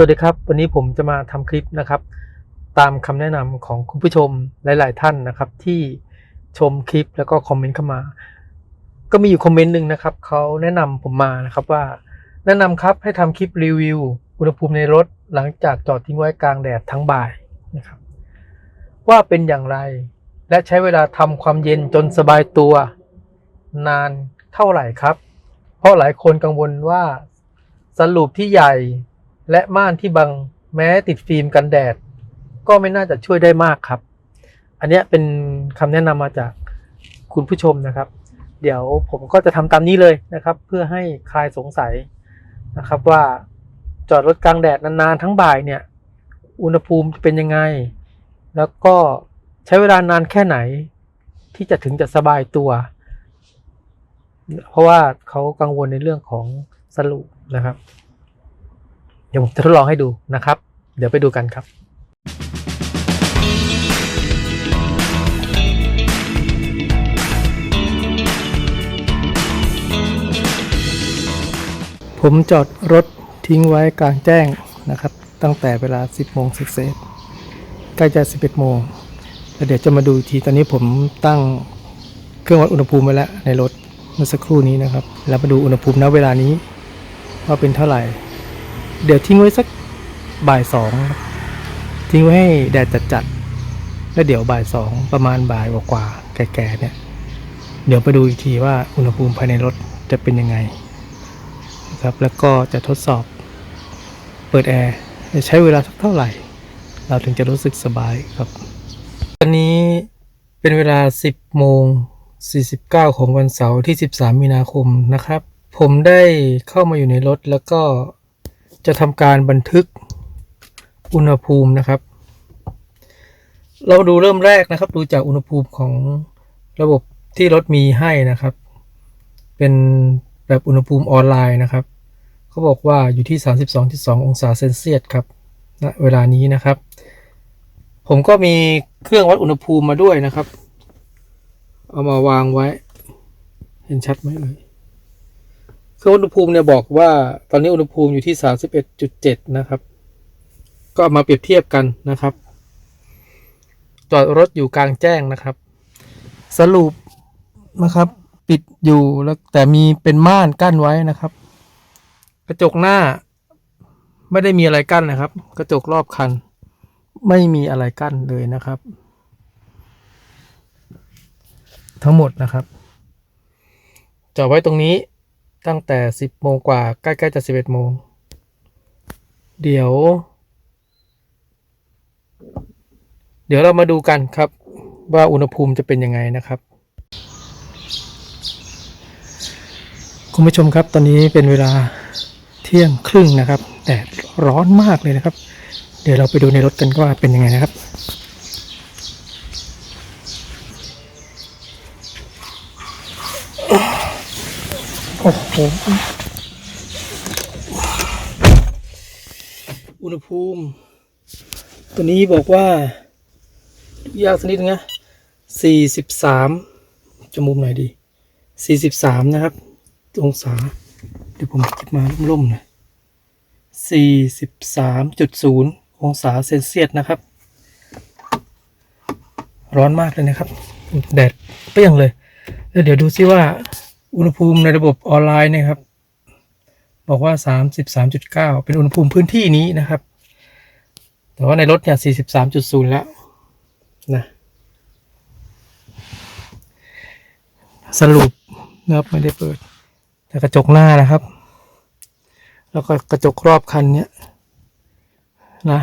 สวัสดีครับ วันนี้ผมจะมาทำคลิปนะครับ ตามคำแนะนำของคุณผู้ชมหลาย ๆ ท่านนะครับ ที่ชมคลิปแล้วก็คอมเมนต์เข้ามา ก็มีอยู่คอมเมนต์หนึ่งนะครับเขาแนะนำผมมานะครับว่า แนะนำครับให้ทำคลิปรีวิวอุณหภูมิในรถหลังจากจอดทิ้งไว้กลางแดดทั้งบ่ายนะครับ ว่าเป็นอย่างไรและใช้เวลาทำความเย็นจนสบายตัว นานเท่าไหร่ครับ เพราะหลายคนกังวลว่าสรุปที่ใหญ่ และม่านที่บังแม้ติดฟิล์มกันแดด ก็ไม่น่าจะช่วยได้มากครับ อันนี้เป็นคำแนะนำมาจากคุณผู้ชมนะครับ เดี๋ยวผมก็จะทำตามนี้เลยนะครับ เพื่อให้คลายสงสัยนะครับว่าจอดรถกลางแดดนานๆทั้งบ่ายเนี่ย อุณหภูมิจะเป็นยังไง แล้วก็ใช้เวลานานแค่ไหน ที่จะถึงจะสบายตัว เพราะว่าเขากังวลในเรื่องของสรุปนะครับ เดี๋ยวผมจะทดลองให้ดูนะครับ เดี๋ยวไปดูกันครับผมจอดรถทิ้งไว้กลางแจ้งนะครับ ตั้งแต่เวลา 10 โมงเศษใกล้จะ 11 โมงแล้วเดี๋ยวจะมาดูที ตอนนี้ผมตั้งเครื่องวัดอุณหภูมิไว้แล้วในรถเมื่อสักครู่นี้นะครับ แล้วมาดูอุณหภูมิณเวลานี้ว่าเป็นเท่าไหร่ เดี๋ยวทิ้งไว้สักบ่ายสองทิ้งไว้ให้แดดจัดๆแล้วเดี๋ยวบ่ายสองประมาณบ่ายกว่าๆแก่ๆเนี่ย เดี๋ยวไปดูอีกทีว่าอุณหภูมิภายในรถจะเป็นยังไงนะครับแล้วก็จะทดสอบเปิดแอร์ใช้เวลาสักเท่าไหร่ เราถึงจะรู้สึกสบายครับตอนนี้เป็นเวลา 10 โมง 49 ของวันเสาร์ที่ 13 มีนาคมนะครับ ผมได้เข้ามาอยู่ในรถแล้วก็ จะทำการบันทึกอุณหภูมินะครับ เราดูเริ่มแรกนะครับ ดูจากอุณหภูมิของระบบที่รถมีให้นะครับ เป็นแบบอุณหภูมิออนไลน์นะครับเขาบอกว่าอยู่ที่ 32.2 องศาเซนเซียสครับณเวลานี้นะครับ ผมก็มีเครื่องวัดอุณหภูมิมาด้วยนะครับ เอามาวางไว้ เห็นชัดไหมเอ่ย ครื่องวัดอุณหภูมิเนี่ยบอกว่าตอนนี้อุณหภูมิอยู่ที่ 31.7 นะครับ ก็เอามาเปรียบเทียบกันนะครับ จอดรถอยู่กลางแจ้งนะครับ สรุปนะครับ ปิดอยู่แล้วแต่มีเป็นม่านกั้นไว้นะครับ กระจกหน้า ไม่ได้มีอะไรกั้นนะครับ กระจกรอบคัน ไม่มีอะไรกั้นเลยนะครับ ทั้งหมดนะครับจอดไว้ตรงนี้ ตั้งแต่ 10 โมงกว่าใกล้ๆจะ 11 โมง เดี๋ยว เดี๋ยวเรามาดูกันครับ ว่าอุณหภูมิจะเป็นยังไงนะครับ คุณผู้ชมครับตอนนี้เป็นเวลาเที่ยงครึ่งนะครับแดดร้อนมากเลยนะครับ เดี๋ยวเราไปดูในรถกันว่าเป็นยังไงนะครับ โอ้โหอุณหภูมิ ตัวนี้บอกว่า ยากสนิดนึงนะสี่สิบสามจะมุมไหนดีสี่สิบสามนะครับ องศา เดี๋ยวผมคิดมาล่มๆหน่อยสี่สิบสามจุดศูนย์องศาเซนเซียสนะครับ ร้อนมากเลยนะครับ แดดเปรี้ยงเลย แล้วเดี๋ยวดูซิว่า อุณหภูมิในระบบออนไลน์นะครับ บอกว่าสามสิบสามจุดเก้าเป็นอุณหภูมิพื้นที่นี้นะครับ แต่ว่าในรถเนี่ยสี่สิบสามจุดศูนย์แล้วนะสรุปนะครับไม่ได้เปิด แต่กระจกหน้านะครับ แล้วก็กระจกรอบคันเนี้ยนะ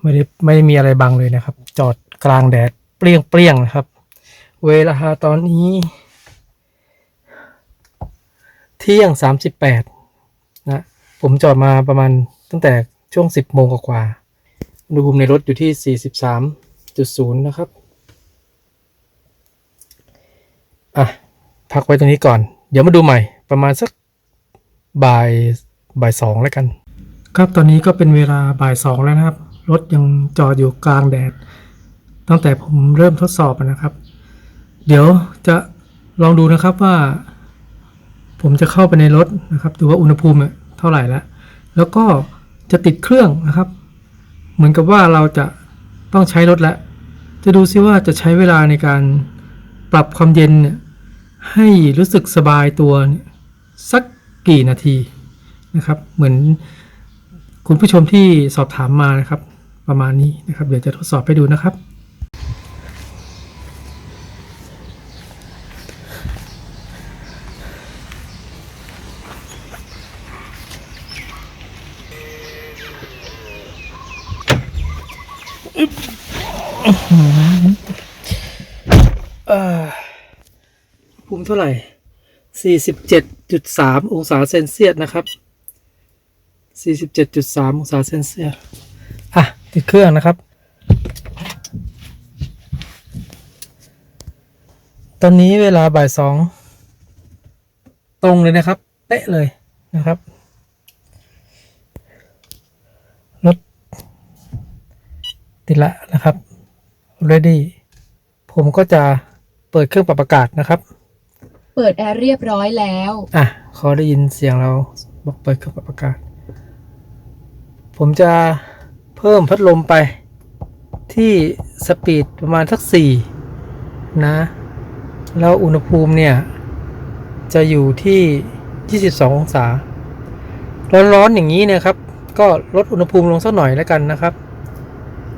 ไม่ได้ไม่ได้มีอะไรบังเลยนะครับ จอดกลางแดดเปรี้ยงเปรี้ยงนะครับ เวลาตอนนี้ เที่ยงสามสิบแปดนะ ผมจอดมาประมาณตั้งแต่ช่วงสิบโมงกว่าอุณหภูมิในรถอยู่ที่ 43.0 นะครับ อะ พักไว้ตรงนี้ก่อน เดี๋ยวมาดูใหม่ประมาณสักบ่ายบ่ายสองแล้วกัน ครับตอนนี้ก็เป็นเวลาบ่ายสองแล้วนะครับ รถยังจอดอยู่กลางแดด ตั้งแต่ผมเริ่มทดสอบนะครับ เดี๋ยวจะลองดูนะครับว่า ผมจะเข้าไปในรถนะครับดูว่าอุณหภูมิเนี่ยเท่าไหร่แล้ว แล้วก็จะติดเครื่องนะครับ เหมือนกับว่าเราจะต้องใช้รถแล้ว จะดูซิว่าจะใช้เวลาในการปรับความเย็นให้รู้สึกสบายตัวสักกี่นาทีนะครับ เหมือนคุณผู้ชมที่สอบถามมานะครับ ประมาณนี้นะครับ เดี๋ยวจะทดสอบให้ดูนะครับ ภูมิเท่าไหร่ 47.3 องศาเซนเซียสนะครับ 47.3 องศาเซนเซียส อะ ติดเครื่องนะครับ ตอนนี้เวลาบ่ายสอง ตรงเลยนะครับ เป๊ะเลยนะครับรถติดละนะครับ ready ผมก็จะ ปิดเครื่องปรับอากาศนะครับ เปิดแอร์เรียบร้อยแล้ว อะขอได้ยินเสียงเราบอกเปิดเครื่องปรับอากาศ ผมจะเพิ่มพัดลมไปที่สปีดประมาณสักสี่นะ แล้วอุณหภูมิเนี่ย จะอยู่ที่ 22 องศา ร้อนๆอย่างนี้เนะครับ ก็ลดอุณหภูมิลงสักหน่อยแล้วกันนะครับ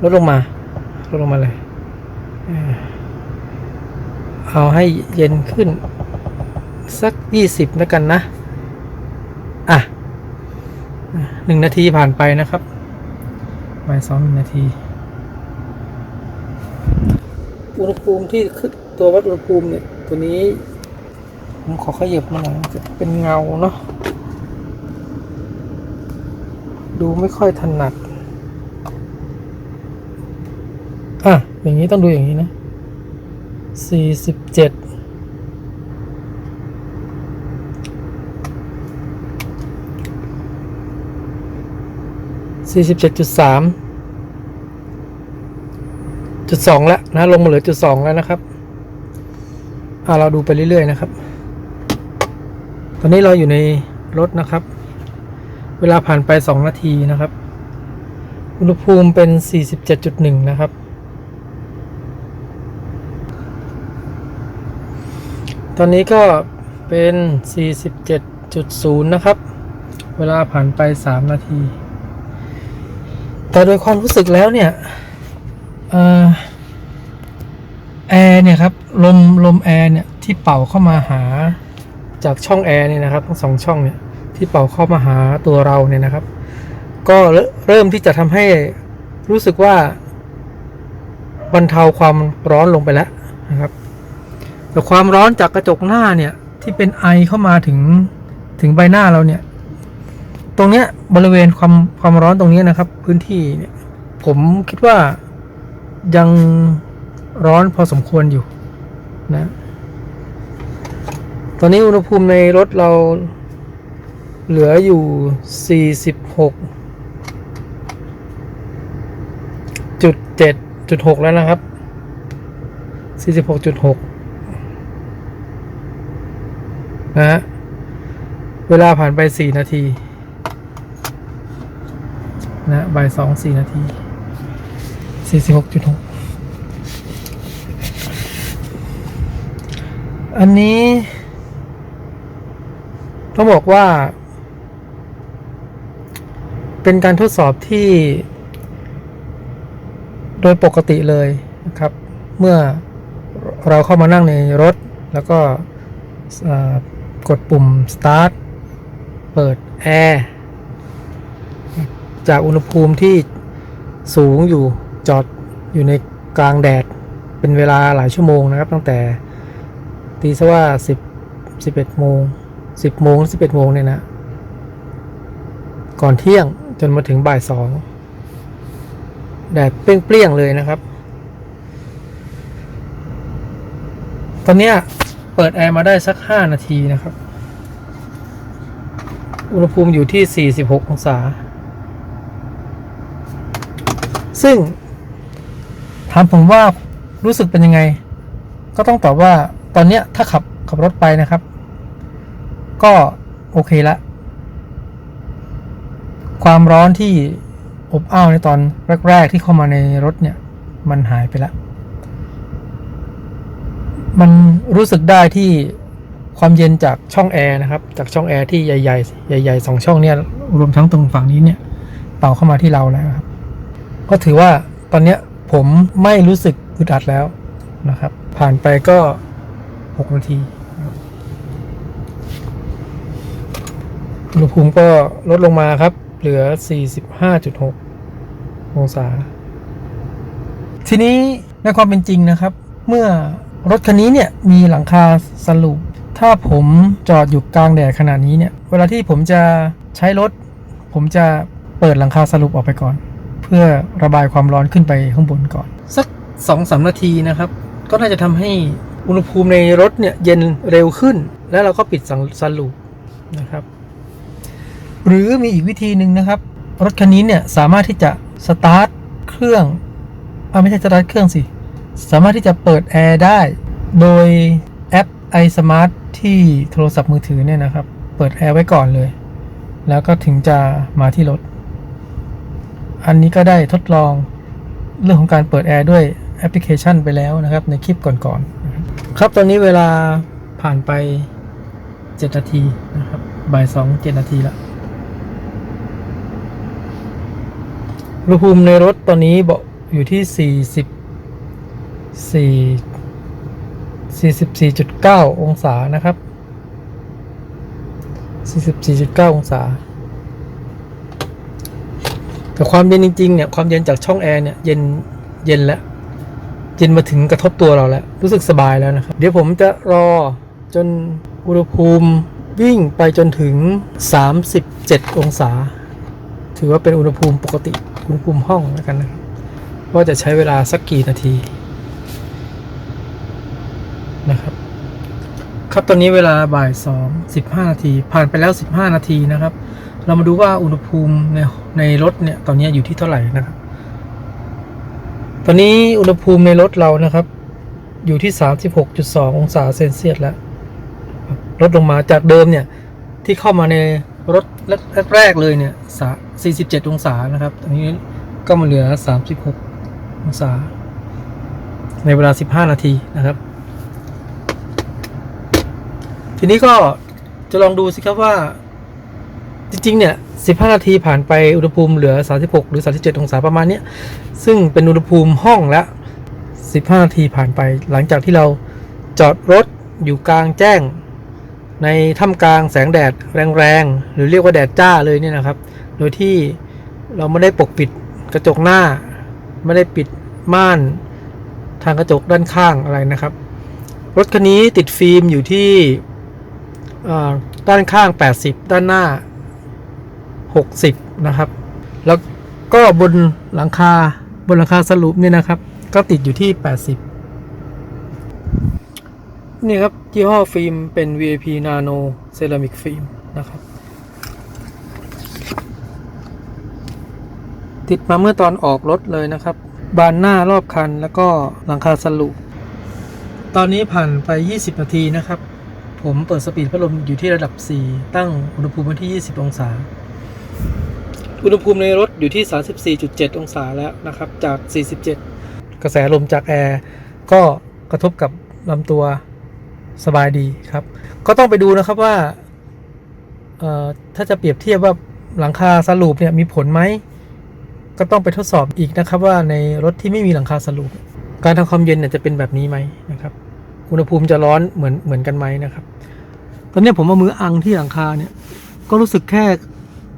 ลดลงมา ลดลงมาเลย เอาให้เย็นขึ้น สักยี่สิบแล้วกันนะ อะหนึ่งนาทีผ่านไปนะครับบ่ายสองหนึ่งนาทีอุณหภูมิที่ขึ้นตัววัดอุณหภูมิเนี่ย ตัวนี้ ผมขอขยับมาหน่อยจะเป็นเงาเนาะดูไม่ค่อยถนัด อะ อย่างนี้ต้องดูอย่างนี้นะ สี่สิบเจ็ดสี่สิบเจ็ดจุดสามจุดสองแล้วนะ ลงมาเหลือจุดสองแล้วนะครับอ่าเราดูไปเรื่อย ๆ นะครับ ตอนนี้เราอยู่ในรถนะครับ เวลาผ่านไปสองนาทีนะครับ อุณหภูมิเป็นสี่สิบเจ็ดจุดหนึ่งนะครับ ตอนนี้ก็เป็น 47.0 นะครับ เวลาผ่านไป 3 นาที แต่โดยความรู้สึกแล้วเนี่ยอแอร์เนี่ยครับ ลมลมแอร์เนี่ย ที่เป่าเข้ามาหาจากช่องแอร์เนี่ยนะครับทั้งสองช่องเนี่ย ที่เป่าเข้ามาหาตัวเราเนี่ยนะครับ ก็เริ่มเริ่มที่จะทำให้รู้สึกว่าบรรเทาความร้อนลงไปแล้วนะครับ แต่ความร้อนจากกระจกหน้าเนี่ย ที่เป็นไอเข้ามาถึงถึงใบหน้าเราเนี่ย ตรงเนี้ยบริเวณความความร้อนตรงนี้นะครับ พื้นที่เนี่ยผมคิดว่ายังร้อนพอสมควรอยู่นะ ตอนนี้อุณหภูมิในรถเราเหลืออยู่ 46จุดเจ็ดจุดหกแล้วนะครับ 46.6 นะ เวลาผ่านไป4นาที นะบ่ายสองสี่นาที46.6อันนี้ ต้องบอกว่า เป็นการทดสอบที่ โดยปกติเลยนะครับ เมื่อเราเข้ามานั่งในรถแล้วก็ กดปุ่ม start เปิดแอร์จากอุณหภูมิที่สูงอยู่จอดอยู่ในกลางแดดเป็นเวลาหลายชั่วโมงนะครับ ตั้งแต่ตีซะว่า 10 11โมง10โมง11โมงเนี่ยนะ ก่อนเที่ยงจนมาถึงบ่ายสองแดดเปรี้ยงๆเลยนะครับ ตอนเนี้ย เปิดแอร์มาได้สัก 5 นาทีนะครับ อุณหภูมิอยู่ที่ 46 องศา ซึ่ง ถามผมว่ารู้สึกเป็นยังไง ก็ต้องตอบว่าตอนเนี้ยถ้าขับขับรถไปนะครับ ก็โอเคละ ความร้อนที่อบอ้าวในตอนแรก ๆ ที่เข้ามาในรถเนี่ย มันหายไปแล้ว มันรู้สึกได้ที่ความเย็นจากช่องแอร์นะครับ จากช่องแอร์ที่ใหญ่ๆใหญ่ๆสองช่องเนี่ยรวมทั้งตรงฝั่งนี้เนี่ยเป่าเข้ามาที่เราแล้วครับ ก็ถือว่าตอนเนี้ยผมไม่รู้สึกอึดอัดแล้วนะครับ ผ่านไปก็ 6 นาทีอุณหภูมิก็ลดลงมาครับ เหลือ 45.6 องศา ทีนี้ในความเป็นจริงนะครับ เมื่อ รถคันนี้เนี่ยมีหลังคาสลูปถ้าผมจอดอยู่กลางแดดขนาดนี้เนี่ย เวลาที่ผมจะใช้รถ ผมจะเปิดหลังคาสลูปออกไปก่อน เพื่อระบายความร้อนขึ้นไปข้างบนก่อน สัก2อสนาทีนะครับ ก็น่าจะทำให้อุณหภูมิในรถเนี่ยเย็นเร็วขึ้น แล้วเราก็ปิดสังสลูปนะครับ หรือมีอีกวิธีหนึ่งนะครับ รถคันนี้เนี่ยสามารถที่จะสตาร์ทเครื่องอ่าไม่ใช่สตาร์ทเครื่องสิ สามารถที่จะเปิดแอร์ได้ โดยแอป iSmart ที่โทรศัพท์มือถือเนี่ยนะครับ เปิดแอร์ไว้ก่อนเลย แล้วก็ถึงจะมาที่รถ อันนี้ก็ได้ทดลองเรื่องของการเปิดแอร์ด้วยแอปพลิเคชันไปแล้วนะครับ ในคลิปก่อนๆ ครับตอนนี้เวลาผ่านไป 7 นาทีนะครับบ่ายสองเจ็ดนาทีละอุณหภูมิในรถตอนนี้บอกอยู่ที่ 40 4 44.9 องศานะครับ 44.9 องศา แต่ความเย็นจริงๆ เนี่ย ความเย็นจากช่องแอร์เนี่ย เย็น เย็นแล้ว เย็นมาถึงกระทบตัวเราแล้ว รู้สึกสบายแล้วนะครับ เดี๋ยวผมจะรอจนอุณหภูมิวิ่งไปจนถึง 37 องศา ถือว่าเป็นอุณหภูมิปกติ อุณหภูมิห้องแล้วกันนะครับ ว่าจะใช้เวลาสักกี่นาที นะครับ ครับตอนนี้เวลาบ่ายสองสิบห้านาทีผ่านไปแล้วสิบห้านาทีนะครับ เรามาดูว่าอุณหภูมิในในรถเนี่ยตอนนี้อยู่ที่เท่าไหร่นะครับ ตอนนี้อุณหภูมิในรถเรานะครับ อยู่ที่36.2ององศาเซนเซียสแล้วลดลงมาจากเดิมเนี่ยที่เข้ามาในรถแรกๆเลยเนี่ยสา47องศานะครับ ตอนนี้ก็มาเหลือ36องศาในเวลา 15 นาทีนะครับ ทีนี้ก็จะลองดูสิครับว่า จริง ๆ เนี่ย 15 นาทีผ่านไปอุณหภูมิเหลือ 36 หรือ 37 องศาประมาณเนี้ยซึ่งเป็นอุณหภูมิห้องแล้ว15 นาทีผ่านไป หลังจากที่เราจอดรถอยู่กลางแจ้ง ในท่ามกลางแสงแดดแรงๆ หรือเรียกว่าแดดจ้าเลยเนี่ยนะครับ โดยที่เราไม่ได้ปกปิดกระจกหน้า ไม่ได้ปิดม่านทางกระจกด้านข้างอะไรนะครับ รถคันนี้ติดฟิล์มอยู่ที่ ด้านข้าง 80 ด้านหน้า 60 นะครับ แล้วก็บนหลังคาบนหลังคาสรุปเนี่ยนะครับ ก็ติดอยู่ที่ 80 นี่ครับยี่ห้อฟิล์มเป็น VIP Nano Ceramic Film นะครับ ติดมาเมื่อตอนออกรถเลยนะครับ บานหน้ารอบคันแล้วก็หลังคาสรุปตอนนี้ผ่านไป 20 นาทีนะครับ ผมเปิดสปีดพัดลมอยู่ที่ระดับ 4 ตั้งอุณหภูมิไว้ที่ 20 องศา อุณหภูมิในรถอยู่ที่ 34.7 องศาแล้วนะครับ จาก 47 กระแสลมจากแอร์ก็กระทบกับลำตัวสบายดีครับ ก็ต้องไปดูนะครับว่า ถ้าจะเปรียบเทียบว่าหลังคาสลูปเนี่ยมีผลไหม ก็ต้องไปทดสอบอีกนะครับว่าในรถที่ไม่มีหลังคาสลูปการทำความเย็นเนี่ยจะเป็นแบบนี้ไหมนะครับ อุณหภูมิจะร้อนเหมือนเหมือนกันไหมนะครับ ตอนนี้ผมเอามืออังที่หลังคาเนี่ย ก็รู้สึกแค่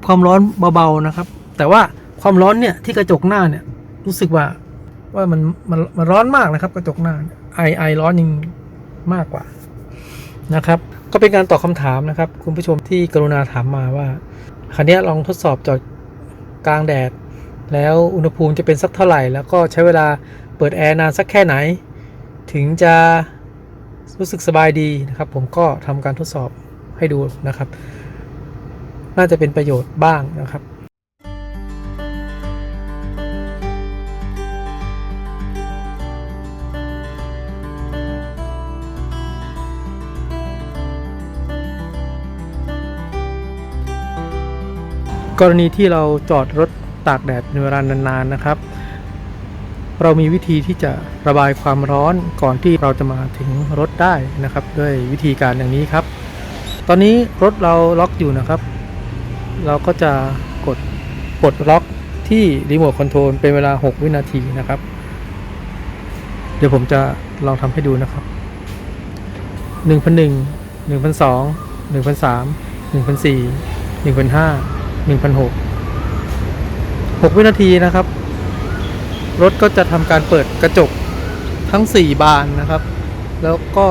ความร้อนเบาๆนะครับ แต่ว่าความร้อนเนี่ยที่กระจกหน้าเนี่ยรู้สึกว่าว่ามันมันมันร้อนมากนะครับ กระจกหน้าไอไอร้อนยิ่งมากกว่านะครับ ก็เป็นการตอบคำถามนะครับ คุณผู้ชมที่กรุณาถามมาว่าคันนี้ลองทดสอบจอดกลางแดด แล้วอุณหภูมิจะเป็นสักเท่าไหร่ แล้วก็ใช้เวลาเปิดแอร์นานสักแค่ไหน ถึงจะ รู้สึกสบายดีนะครับ ผมก็ทำการทดสอบให้ดูนะครับ น่าจะเป็นประโยชน์บ้างนะครับกรณีที่เราจอดรถตากแดดในเวลานานๆนะครับ เรามีวิธีที่จะระบายความร้อนก่อนที่เราจะมาถึงรถได้นะครับ ด้วยวิธีการอย่างนี้ครับ ตอนนี้รถเราล็อกอยู่นะครับ เราก็จะกดปลดล็อกที่รีโมทคอนโทรลเป็นเวลา 6 วินาทีนะครับ เดี๋ยวผมจะลองทำให้ดูนะครับ 1 0 0 1 1 0 0 2 1 0 0 3 1 0 0 4 1 0 0 5 1 0 0 6 6 วินาทีนะครับ รถก็จะทำการเปิดกระจกทั้ง 4 บานนะครับ แล้วก็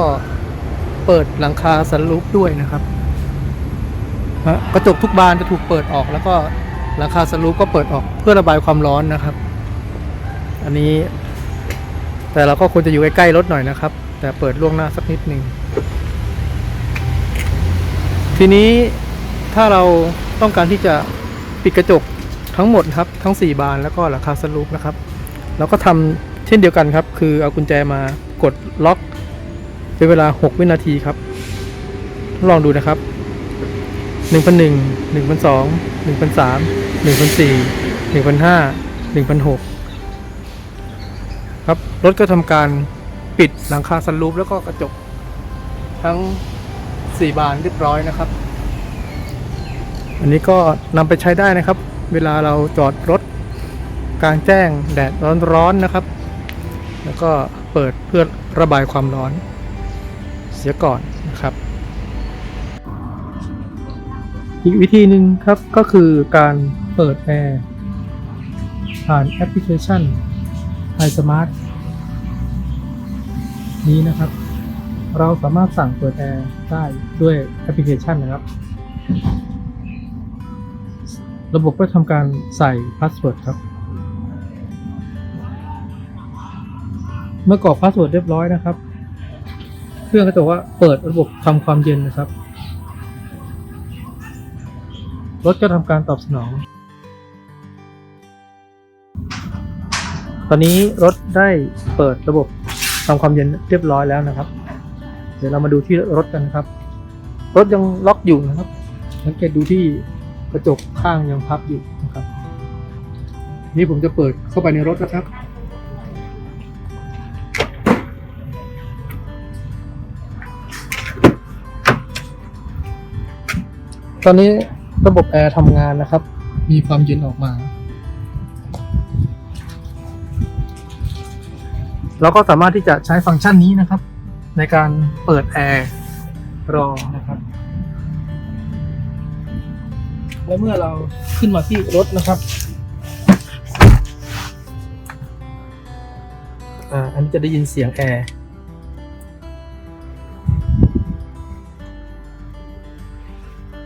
เปิดหลังคาสันลูปด้วยนะครับ กระจกทุกบานจะถูกเปิดออก แล้วก็หลังคาสันลูปก็เปิดออกเพื่อระบายความร้อนนะครับ อันนี้ แต่เราก็ควรจะอยู่ใกล้ๆรถหน่อยนะครับ แต่เปิดล่วงหน้าสักนิดหนึ่งทีนี้ถ้าเราต้องการที่จะปิดกระจกทั้งหมดครับ ทั้ง 4 บานแล้วก็หลังคาสลูปนะครับ เราก็ทำเช่นเดียวกันครับ คือเอากุญแจมากดล็อกเป็นเวลา 6 วินาทีครับ ลองดูนะครับ 1,001 1,002 1,003 1,004 1,005 1,006 ครับ รถก็ทำการปิดหลังคาสันลูปแล้วก็กระจก ทั้ง 4 บานเรียบร้อยนะครับ อันนี้ก็นำไปใช้ได้นะครับ เวลาเราจอดรถ กลางแจ้งแดดร้อนๆนะครับ แล้วก็เปิดเพื่อระบายความร้อนเสียก่อนนะครับ อีกวิธีหนึ่งครับก็คือการเปิดแอร์ผ่านแอปพลิเคชัน i Smart นี้นะครับ เราสามารถสั่งเปิดแอร์ได้ด้วยแอปพลิเคชันนะครับ ระบบก็ทำการใส่พาสเวิร์ดครับ เมื่อกรอกพาสเวิร์ดเรียบร้อยนะครับ เครื่องก็จะว่าเปิดระบบทำความเย็นนะครับ รถก็ทำการตอบสนอง ตอนนี้รถได้เปิดระบบทำความเย็นเรียบร้อยแล้วนะครับ เดี๋ยวเรามาดูที่รถกันนะครับ รถยังล็อกอยู่นะครับ สังเกตดูที่กระจกข้างยังพับอยู่นะครับ นี่ผมจะเปิดเข้าไปในรถนะครับ ตอนนี้ระบบแอร์ทำงานนะครับ มีความเย็นออกมา เราก็สามารถที่จะใช้ฟังก์ชันนี้นะครับ ในการเปิดแอร์รอนะครับ และเมื่อเราขึ้นมาที่รถนะครับอ่าอันนี้จะได้ยินเสียงแอร์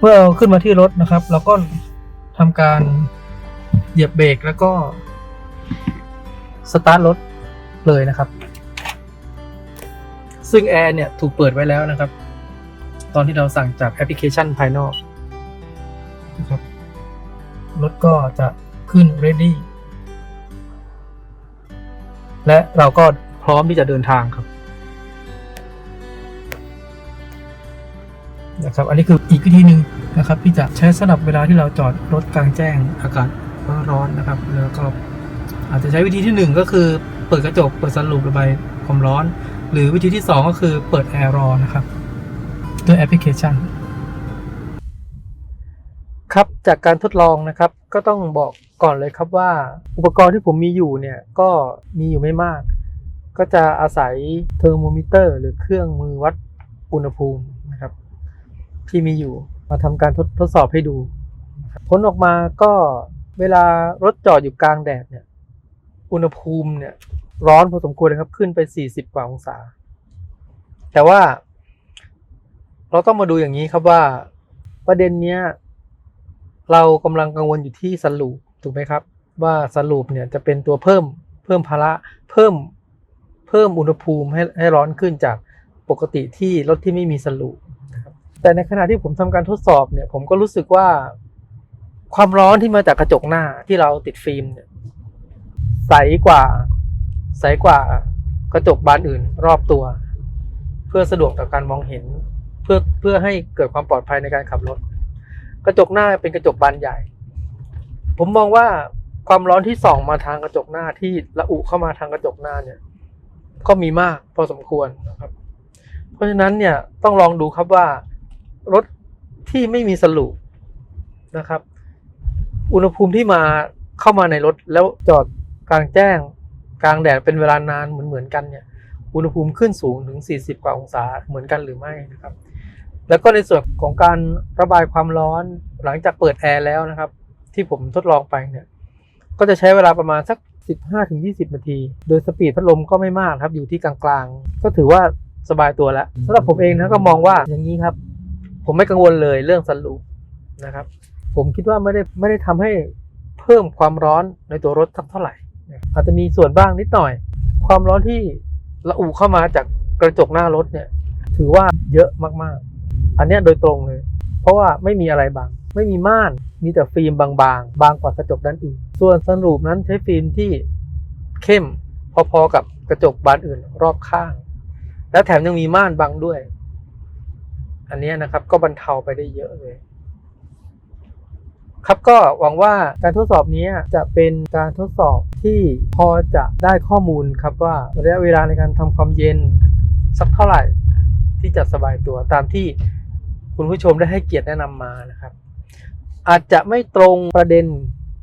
มื่อเราขึ้นมาที่รถนะครับ เราก็ทำการเหยียบเบรกแล้วก็สตาร์ทรถเลยนะครับ ซึ่งแอร์เนี่ยถูกเปิดไว้แล้วนะครับ ตอนที่เราสั่งจากแอปพลิเคชันภายนอกนะครับรถก็จะขึ้น ready และเราก็พร้อมที่จะเดินทางครับ นะครับ อันนี้คืออีกวิธีหนึ่งนะครับ ที่จะใช้สำหรับเวลาที่เราจอดรถกลางแจ้งอากาศร้อนๆนะครับ แล้วก็อาจจะใช้วิธีที่หนึ่งก็คือเปิดกระจกเปิดสันลูประบายความร้อน หรือวิธีที่สองก็คือเปิดแอร์รอนะครับด้วยแอปพลิเคชันครับจากการทดลองนะครับก็ต้องบอกก่อนเลยครับว่า อุปกรณ์ที่ผมมีอยู่เนี่ยก็มีอยู่ไม่มาก ก็จะอาศัยเทอร์โมมิเตอร์ หรือเครื่องมือวัดอุณหภูมิ ที่มีอยู่ มาทำการทดทดสอบให้ดู ผลออกมาก็เวลารถจอดอยู่กลางแดดเนี่ย อุณหภูมิเนี่ยร้อนพอสมควรเลยครับ ขึ้นไป 40 กว่าองศา แต่ว่า เราต้องมาดูอย่างนี้ครับว่า ประเด็นเนี้ย เรากำลังกังวลอยู่ที่สลูปถูกไหมครับ ว่าสลูปเนี่ยจะเป็นตัวเพิ่มเพิ่มภาระเพิ่มเพิ่มอุณหภูมิให้ให้ร้อนขึ้นจากปกติที่รถที่ไม่มีสลูป แต่ในขณะที่ผมทำการทดสอบเนี่ย ผมก็รู้สึกว่า ความร้อนที่มาจากกระจกหน้าที่เราติดฟิล์มเนี่ย ใสกว่า ใสกว่ากระจกบานอื่นรอบตัว เพื่อสะดวกต่อการมองเห็น เพื่อเพื่อให้เกิดความปลอดภัยในการขับรถ กระจกหน้าเป็นกระจกบานใหญ่ ผมมองว่าความร้อนที่ส่องมาทางกระจกหน้าที่ระอุเข้ามาทางกระจกหน้าเนี่ย ก็มีมากพอสมควรนะครับ เพราะฉะนั้นเนี่ยต้องลองดูครับว่า รถที่ไม่มีสลูปนะครับ อุณหภูมิที่มาเข้ามาในรถแล้วจอดกลางแจ้ง กลางแดดเป็นเวลานานเหมือนเหมือนกันเนี่ย อุณหภูมิขึ้นสูงถึง 40 กว่าองศาเหมือนกันหรือไม่นะครับ แล้วก็ในส่วนของการระบายความร้อนหลังจากเปิดแอร์แล้วนะครับ ที่ผมทดลองไปเนี่ย ก็จะใช้เวลาประมาณสัก 15-20 นาที โดยสปีดพัดลมก็ไม่มากครับอยู่ที่กลางๆ ก็ถือว่าสบายตัวแล้วสำหรับผมเองนะก็มองว่าอย่างนี้ครับ ผมไม่กังวลเลยเรื่องสันลูปนะครับ ผมคิดว่าไม่ได้ไม่ได้ทำให้เพิ่มความร้อนในตัวรถสักเท่าไหร่ อาจจะมีส่วนบ้างนิดหน่อย ความร้อนที่ระอุเข้ามาจากกระจกหน้ารถเนี่ย ถือว่าเยอะมากๆ อันนี้โดยตรงเลย เพราะว่าไม่มีอะไรบังไม่มีม่าน มีแต่ฟิล์มบางๆ บางกว่ากระจกด้านอื่น ส่วนซันรูปนั้นใช้ฟิล์มที่เข้มพอๆกับกระจกบานอื่นรอบข้าง และแถมยังมีม่านบังด้วย อันนี้นะครับก็บรรเทาไปได้เยอะเลย ครับก็หวังว่าการทดสอบนี้จะเป็นการทดสอบที่พอจะได้ข้อมูลครับว่าระยะเวลาในการทำความเย็นสักเท่าไหร่ที่จะสบายตัวตามที่คุณผู้ชมได้ให้เกียรติแนะนำมานะครับ อาจจะไม่ตรงประเด็น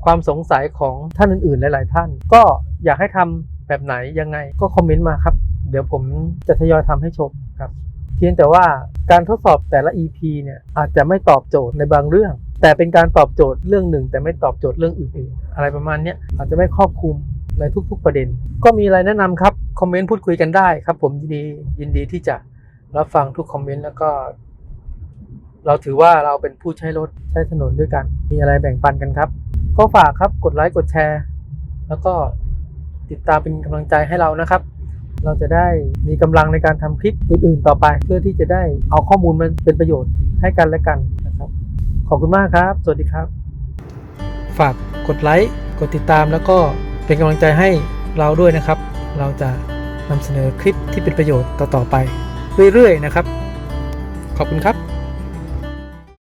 ความสงสัยของท่านอื่นๆ หลาย ๆ ท่าน ก็อยากให้ทำแบบไหนยังไงก็คอมเมนต์มาครับ เดี๋ยวผมจะทยอยทำให้ชมครับ เพียงแต่ว่าการทดสอบแต่ละ EP เนี่ยอาจจะไม่ตอบโจทย์ในบางเรื่อง แต่เป็นการตอบโจทย์เรื่องหนึ่ง แต่ไม่ตอบโจทย์เรื่องอื่นๆ อะไรประมาณนี้อาจจะไม่ครอบคลุมในทุกๆประเด็น ก็มีอะไรแนะนำครับ คอมเมนต์พูดคุยกันได้ครับ ผมยินดียินดีที่จะรับฟังทุกคอมเมนต์แล้วก็ เราถือว่าเราเป็นผู้ใช้รถใช้ถนนด้วยกัน มีอะไรแบ่งปันกันครับ ก็ฝากครับกดไลค์กดแชร์ แล้วก็ติดตามเป็นกำลังใจให้เรานะครับ เราจะได้มีกำลังในการทำคลิปอื่นๆ ต่อไป เพื่อที่จะได้เอาข้อมูลมันเป็นประโยชน์ให้กันและกันนะครับ ขอบคุณมากครับ สวัสดีครับ ฝากกดไลค์กดติดตามแล้วก็เป็นกำลังใจให้เราด้วยนะครับ เราจะนำเสนอคลิปที่เป็นประโยชน์ต่อๆไป เรื่อยๆนะครับ ขอบคุณครับ